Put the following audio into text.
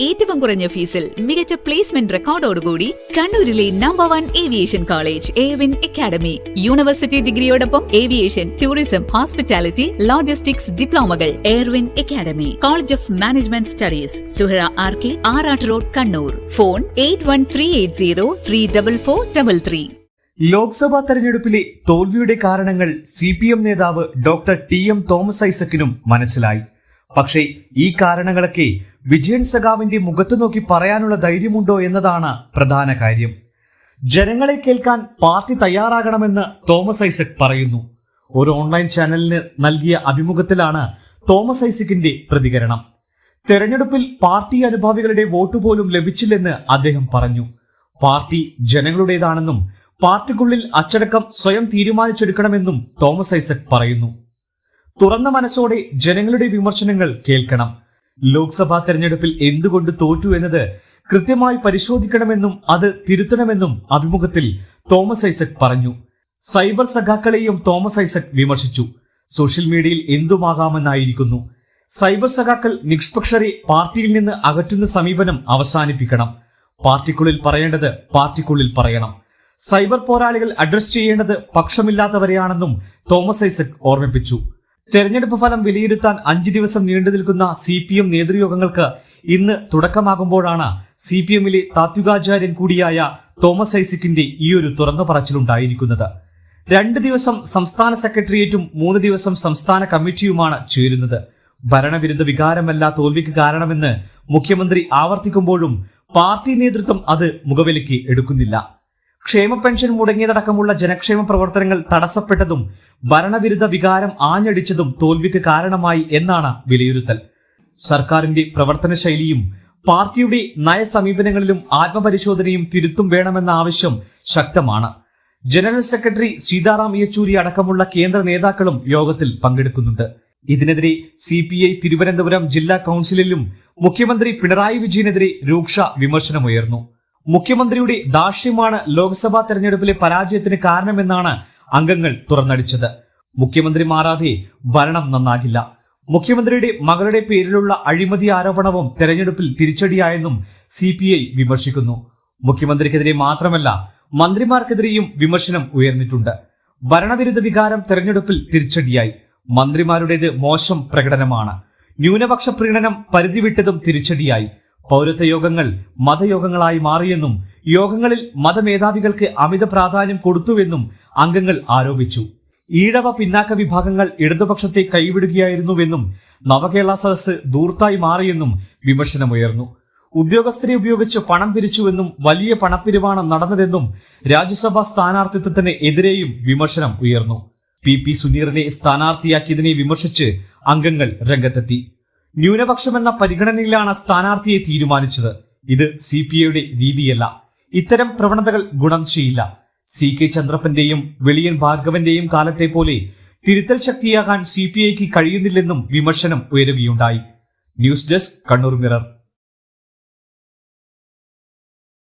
ഏറ്റവും കുറഞ്ഞ ഫീസിൽ മികച്ച പ്ലേസ്മെന്റ് റെക്കോർഡോടുകൂടി കണ്ണൂരിലെ number one aviation college Evin academy university ഡിഗ്രിയോടൊപ്പം ഏവിയേഷൻ ടൂറിസം ഹോസ്പിറ്റാലിറ്റി ലോജിസ്റ്റിക്സ് ഡിപ്ലോമകൾ Airwin academy college of management studies Suhara R K Arattu road Kannur. Phone eight one three eight zero three double four double three Lok Sabha തെരഞ്ഞെടുപ്പിലെ തോൽവിയുടെ കാരണങ്ങൾ സി പി എം നേതാവ് doctor T M Thomas ഐസക്കിനും മനസ്സിലായി. പക്ഷേ ഈ കാരണങ്ങളൊക്കെ വിജയൻ സഖാവിന്റെ മുഖത്തു നോക്കി പറയാനുള്ള ധൈര്യമുണ്ടോ എന്നതാണ് പ്രധാന കാര്യം. ജനങ്ങളെ കേൾക്കാൻ പാർട്ടി തയ്യാറാകണമെന്ന് തോമസ് ഐസക് പറയുന്നു. ഒരു ഓൺലൈൻ ചാനലിന് നൽകിയ അഭിമുഖത്തിലാണ് തോമസ് ഐസക്കിന്റെ പ്രതികരണം. തെരഞ്ഞെടുപ്പിൽ പാർട്ടി അനുഭാവികളുടെ വോട്ട് പോലും ലഭിച്ചില്ലെന്ന് അദ്ദേഹം പറഞ്ഞു. പാർട്ടി ജനങ്ങളുടേതാണെന്നും പാർട്ടിക്കുള്ളിൽ അച്ചടക്കം സ്വയം തീരുമാനിച്ചെടുക്കണമെന്നും തോമസ് ഐസക് പറയുന്നു. തുറന്ന മനസ്സോടെ ജനങ്ങളുടെ വിമർശനങ്ങൾ കേൾക്കണം. ലോക്സഭാ തെരഞ്ഞെടുപ്പിൽ എന്തുകൊണ്ട് തോറ്റു എന്നത് കൃത്യമായി പരിശോധിക്കണമെന്നും അത് തിരുത്തണമെന്നും അഭിമുഖത്തിൽ തോമസ് ഐസക് പറഞ്ഞു. സൈബർ സഖാക്കളെയും തോമസ് ഐസക് വിമർശിച്ചു. സോഷ്യൽ മീഡിയയിൽ എന്തുമാകാമെന്നായിരിക്കുന്നു. സൈബർ സഖാക്കൾ നിഷ്പക്ഷരെ പാർട്ടിയിൽ നിന്ന് അകറ്റുന്ന സമീപനം അവസാനിപ്പിക്കണം. പാർട്ടിക്കുള്ളിൽ പറയേണ്ടത് പാർട്ടിക്കുള്ളിൽ പറയണം. സൈബർ പോരാളികൾ അഡ്രസ് ചെയ്യേണ്ടത് പക്ഷമില്ലാത്തവരെയാണെന്നും തോമസ് ഐസക് ഓർമ്മിപ്പിച്ചു. തെരഞ്ഞെടുപ്പ് ഫലം വിലയിരുത്താൻ അഞ്ചു ദിവസം നീണ്ടു നിൽക്കുന്ന സി പി എം നേതൃയോഗങ്ങൾക്ക് ഇന്ന് തുടക്കമാകുമ്പോഴാണ് സി പി എമ്മിലെ താത്വികാചാര്യൻ കൂടിയായ തോമസ് ഐസക്കിന്റെ ഈ ഒരു തുറന്നു പറച്ചിലുണ്ടായിരിക്കുന്നത് രണ്ട് ദിവസം സംസ്ഥാന സെക്രട്ടേറിയറ്റും മൂന്ന് ദിവസം സംസ്ഥാന കമ്മിറ്റിയുമാണ് ചേരുന്നത്. ഭരണവിരുദ്ധ വികാരമല്ല തോൽവിക്ക് കാരണമെന്ന് മുഖ്യമന്ത്രി ആവർത്തിക്കുമ്പോഴും പാർട്ടി നേതൃത്വം അത് മുഖവിലയ്ക്ക് എടുക്കുന്നില്ല. ക്ഷേമ പെൻഷൻ മുടങ്ങിയതടക്കമുള്ള ജനക്ഷേമ പ്രവർത്തനങ്ങൾ തടസ്സപ്പെട്ടതും ഭരണവിരുദ്ധ വികാരം ആഞ്ഞടിച്ചതും തോൽവിക്ക് കാരണമായി എന്നാണ് വിലയിരുത്തൽ. സർക്കാരിന്റെ പ്രവർത്തന ശൈലിയും പാർട്ടിയുടെ നയസമീപനങ്ങളിലും ആത്മപരിശോധനയും തിരുത്തും വേണമെന്ന ആവശ്യം ശക്തമാണ്. ജനറൽ സെക്രട്ടറി സീതാറാം യെച്ചൂരി അടക്കമുള്ള കേന്ദ്ര നേതാക്കളും യോഗത്തിൽ പങ്കെടുക്കുന്നുണ്ട്. ഇതിനെതിരെ സി പി ഐ തിരുവനന്തപുരം ജില്ലാ കൌൺസിലിലും മുഖ്യമന്ത്രി പിണറായി വിജയനെതിരെ രൂക്ഷ വിമർശനമുയർന്നു. മുഖ്യമന്ത്രിയുടെ ദാർഷ്ട്യമാണ് ലോക്സഭാ തെരഞ്ഞെടുപ്പിലെ പരാജയത്തിന് കാരണമെന്നാണ് അംഗങ്ങൾ തുറന്നടിച്ചത്. മുഖ്യമന്ത്രി മാറാതെ ഭരണം നന്നാകില്ല. മുഖ്യമന്ത്രിയുടെ മകളുടെ പേരിലുള്ള അഴിമതി ആരോപണവും തെരഞ്ഞെടുപ്പിൽ തിരിച്ചടിയായെന്നും സി പി ഐ വിമർശിക്കുന്നു. മുഖ്യമന്ത്രിക്കെതിരെ മാത്രമല്ല മന്ത്രിമാർക്കെതിരെയും വിമർശനം ഉയർന്നിട്ടുണ്ട്. ഭരണവിരുദ്ധ വികാരം തെരഞ്ഞെടുപ്പിൽ തിരിച്ചടിയായി. മന്ത്രിമാരുടേത് മോശം പ്രകടനമാണ്. ന്യൂനപക്ഷ പ്രീണനം പരിധിവിട്ടതും തിരിച്ചടിയായി. പൗരത്വ യോഗങ്ങൾ മതയോഗങ്ങളായി മാറിയെന്നും യോഗങ്ങളിൽ മതമേധാവികൾക്ക് അമിത പ്രാധാന്യം കൊടുത്തുവെന്നും അംഗങ്ങൾ ആരോപിച്ചു. ഈഴവ പിന്നാക്ക വിഭാഗങ്ങൾ ഇടതുപക്ഷത്തെ കൈവിടുകയായിരുന്നുവെന്നും നവകേരള സദസ് ദൂർത്തായി മാറിയെന്നും വിമർശനമുയർന്നു. ഉദ്യോഗസ്ഥരെ ഉപയോഗിച്ച് പണം പിരിച്ചുവെന്നും വലിയ പണപ്പിരിവാണ് നടന്നതെന്നും രാജ്യസഭാ സ്ഥാനാർത്ഥിത്വത്തിന് എതിരെയും വിമർശനം ഉയർന്നു. പി പി സുനീറിനെ സ്ഥാനാർത്ഥിയാക്കിയതിനെ വിമർശിച്ച് അംഗങ്ങൾ രംഗത്തെത്തി. ന്യൂനപക്ഷമെന്ന പരിഗണനയിലാണ് സ്ഥാനാർത്ഥിയെ തീരുമാനിച്ചത്. ഇത് സി പി ഐയുടെ രീതിയല്ല. ഇത്തരം പ്രവണതകൾ ഗുണം ചെയ്യില്ല. സി കെ ചന്ദ്രപ്പന്റെയും വെളിയൻ ഭാർഗവന്റെയും കാലത്തെ പോലെ തിരുത്തൽ ശക്തിയാകാൻ സി പി ഐക്ക് കഴിയുന്നില്ലെന്നും വിമർശനം ഉയരുകയുണ്ടായി. News desk Kannur Mirror.